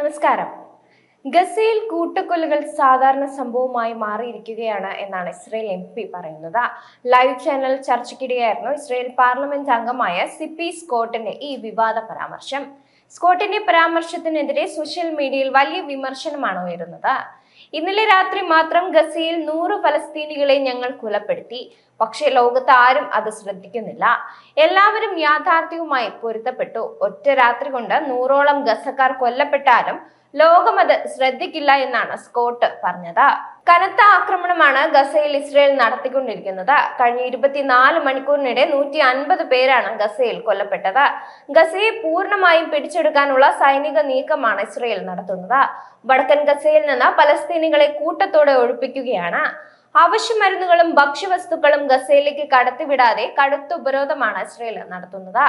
നമസ്കാരം. ഗസയിൽ കൂട്ടക്കൊലകൾ സാധാരണ സംഭവമായി മാറിയിരിക്കുകയാണ് എന്നാണ് ഇസ്രയേൽ എം പി പറയുന്നത്. ലൈവ് ചാനൽ ചർച്ചയ്ക്കിടെയായിരുന്നു ഇസ്രയേൽ പാർലമെന്റ് അംഗമായ സിപ്പി സ്കോട്ടിന്റെ ഈ വിവാദ പരാമർശം. സ്കോട്ടിന്റെ പരാമർശത്തിനെതിരെ സോഷ്യൽ മീഡിയയിൽ വലിയ വിമർശനമാണ് ഉയരുന്നത്. ഇന്നലെ രാത്രി മാത്രം ഗസയിൽ നൂറ് ഫലസ്തീനികളെ ഞങ്ങൾ കൊലപ്പെടുത്തി. പക്ഷേ ലോകത്ത് ആരും അത് ശ്രദ്ധിക്കുന്നില്ല. എല്ലാവരും യാഥാർത്ഥ്യവുമായി പൊരുത്തപ്പെട്ടു. ഒറ്റ രാത്രി കൊണ്ട് നൂറോളം ഗസക്കാർ കൊല്ലപ്പെട്ടാലും ലോകം അത് ശ്രദ്ധിക്കില്ല എന്നാണ് സ്കോട്ട് പറഞ്ഞത്. കനത്ത ആക്രമണമാണ് ഗസയിൽ ഇസ്രയേൽ നടത്തിക്കൊണ്ടിരിക്കുന്നത്. കഴിഞ്ഞ ഇരുപത്തിനാല് മണിക്കൂറിനിടെ നൂറ്റി അൻപത് പേരാണ് ഗസയിൽ കൊല്ലപ്പെട്ടത്. ഗസയെ പൂർണമായും പിടിച്ചെടുക്കാനുള്ള സൈനിക നീക്കമാണ് ഇസ്രയേൽ നടത്തുന്നത്. വടക്കൻ ഗസയിൽ നിന്ന് പലസ്തീനികളെ കൂട്ടത്തോടെ ഒഴിപ്പിക്കുകയാണ്. അവശ്യമരുന്നുകളും ഭക്ഷ്യവസ്തുക്കളും ഗസയിലേക്ക് കടത്തിവിടാതെ കടുത്ത ഉപരോധമാണ് ഇസ്രയേൽ നടത്തുന്നത്.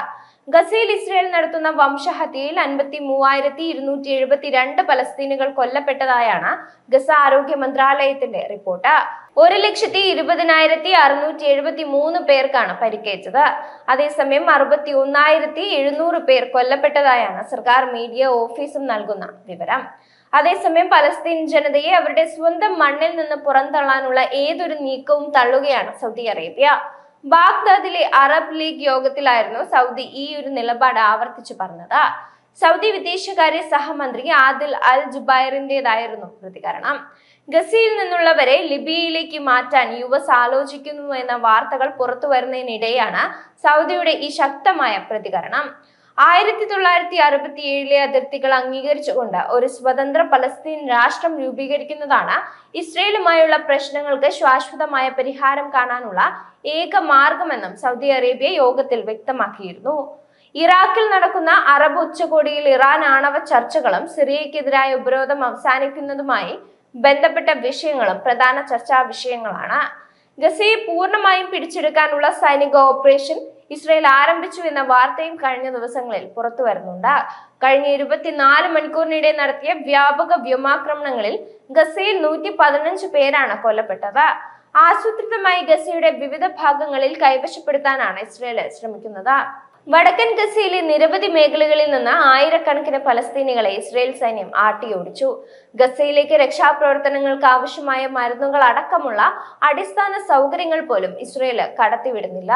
ഗസയിൽ ഇസ്രയേൽ നടത്തുന്ന വംശഹത്യയിൽ അൻപത്തി മൂവായിരത്തി ഇരുന്നൂറ്റി എഴുപത്തിരണ്ട് പലസ്തീനുകൾ കൊല്ലപ്പെട്ടതായാണ് ഗസ ആരോഗ്യ മന്ത്രാലയത്തിന്റെ റിപ്പോർട്ട്. ഒരു ലക്ഷത്തി ഇരുപതിനായിരത്തി അറുന്നൂറ്റി എഴുപത്തി മൂന്ന് പേർക്കാണ് പരിക്കേറ്റത്. അതേസമയം അറുപത്തി ഒന്നായിരത്തി എഴുന്നൂറ് പേർ കൊല്ലപ്പെട്ടതായാണ് സർക്കാർ മീഡിയ ഓഫീസും നൽകുന്ന വിവരം. അതേസമയം പലസ്തീൻ ജനതയെ അവരുടെ സ്വന്തം മണ്ണിൽ നിന്ന് പുറന്തള്ളാനുള്ള ഏതൊരു നീക്കവും തള്ളുകയാണ് സൗദി അറേബ്യ. ബാഗ്ദാദിലെ അറബ് ലീഗ് യോഗത്തിലായിരുന്നു സൗദി ഈ ഒരു നിലപാട് ആവർത്തിച്ചു പറഞ്ഞത്. സൗദി വിദേശകാര്യ സഹമന്ത്രി ആദിൽ അൽ ജുബൈറിന്റേതായിരുന്നു പ്രതികരണം. ഗസിയിൽ നിന്നുള്ളവരെ ലിബിയയിലേക്ക് മാറ്റാൻ യു എസ് ആലോചിക്കുന്നു എന്ന വാർത്തകൾ പുറത്തു വരുന്നതിനിടെയാണ് സൗദിയുടെ ഈ ശക്തമായ പ്രതികരണം. ആയിരത്തി തൊള്ളായിരത്തി അറുപത്തി ഏഴിലെ അതിർത്തികൾ അംഗീകരിച്ചുകൊണ്ട് ഒരു സ്വതന്ത്ര പലസ്തീൻ രാഷ്ട്രം രൂപീകരിക്കുന്നതാണ് ഇസ്രയേലുമായുള്ള പ്രശ്നങ്ങൾക്ക് ശാശ്വതമായ പരിഹാരം കാണാനുള്ള ഏക മാർഗമെന്നും സൗദി അറേബ്യ യോഗത്തിൽ വ്യക്തമാക്കിയിരുന്നു. ഇറാഖിൽ നടക്കുന്ന അറബ് ഉച്ചകോടിയിൽ ഇറാൻ ആണവ ചർച്ചകളും സിറിയക്കെതിരായ ഉപരോധം അവസാനിക്കുന്നതുമായി ബന്ധപ്പെട്ട വിഷയങ്ങളും പ്രധാന ചർച്ചാ വിഷയങ്ങളാണ്. ഗസയെ പൂർണമായും പിടിച്ചെടുക്കാനുള്ള സൈനിക ഓപ്പറേഷൻ ഇസ്രയേൽ ആരംഭിച്ചു എന്ന വാർത്തയും കഴിഞ്ഞ ദിവസങ്ങളിൽ പുറത്തു വരുന്നുണ്ട്. കഴിഞ്ഞ ഇരുപത്തിനാല് മണിക്കൂറിനിടെ നടത്തിയ വ്യാപക വ്യോമാക്രമണങ്ങളിൽ ഗസയിൽ നൂറ്റി പതിനഞ്ച് പേരാണ് കൊല്ലപ്പെട്ടത്. ആസൂത്രിതമായി ഗസയുടെ വിവിധ ഭാഗങ്ങളിൽ കൈവശപ്പെടുത്താനാണ് ഇസ്രയേൽ ശ്രമിക്കുന്നത്. വടക്കൻ ഗസയിലെ നിരവധി മേഖലകളിൽ നിന്ന് ആയിരക്കണക്കിന് പലസ്തീനികളെ ഇസ്രയേൽ സൈന്യം ആട്ടിയോടിച്ചു. ഗസയിലേക്ക് രക്ഷാപ്രവർത്തനങ്ങൾക്ക് ആവശ്യമായ മരുന്നുകൾ അടക്കമുള്ള അടിസ്ഥാന സൗകര്യങ്ങൾ പോലും ഇസ്രയേൽ കടത്തിവിടുന്നില്ല.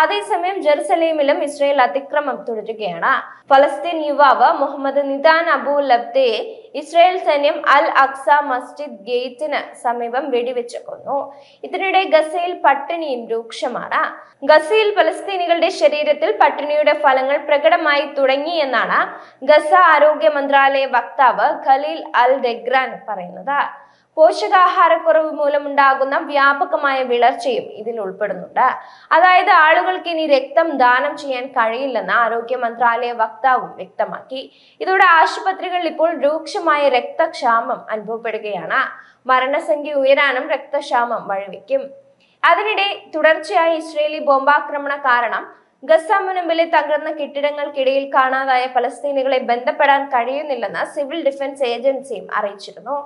അതേസമയം ജെറുസലേമിലും ഇസ്രയേൽ അതിക്രമം തുടരുകയാണ്. പലസ്തീൻ യുവാവ് മുഹമ്മദ് നിദാൻ അബു ലബ്ദയെ ഇസ്രയേൽ സൈന്യം അൽ അക്സ മസ്ജിദ് ഗേറ്റിന് സമീപം വെടിവെച്ച് കൊന്നു. ഇതിനിടെ ഗസയിൽ പട്ടിണിയും രൂക്ഷമാണ്. ഗസയിൽ പലസ്തീനികളുടെ ശരീരത്തിൽ പട്ടിണിയുടെ ഫലങ്ങൾ പ്രകടമായി തുടങ്ങിയെന്നാണ് ഗസ ആരോഗ്യ മന്ത്രാലയ വക്താവ് ഖലീൽ അൽ ദെഗ്രാൻ പറയുന്നത്. പോഷകാഹാരക്കുറവ് മൂലമുണ്ടാകുന്ന വ്യാപകമായ വിളർച്ചയും ഇതിൽ ഉൾപ്പെടുന്നുണ്ട്. അതായത് ആളുകൾക്ക് ഇനി രക്തം ദാനം ചെയ്യാൻ കഴിയില്ലെന്ന് ആരോഗ്യ മന്ത്രാലയ വക്താവും വ്യക്തമാക്കി. ഇതോടെ ആശുപത്രികളിൽ ഇപ്പോൾ രൂക്ഷമായ രക്തക്ഷാമം അനുഭവപ്പെടുകയാണ്. മരണസംഖ്യ ഉയരാനും രക്തക്ഷാമം വഴിവെക്കും. അതിനിടെ തുടർച്ചയായ ഇസ്രേലി ബോംബാക്രമണ കാരണം ഗസ മുനമ്പിലെ തകർന്ന കെട്ടിടങ്ങൾക്കിടയിൽ കാണാതായ പലസ്തീനികളെ ബന്ധപ്പെടാൻ കഴിയുന്നില്ലെന്ന് സിവിൽ ഡിഫൻസ് ഏജൻസിയും അറിയിച്ചിരുന്നു.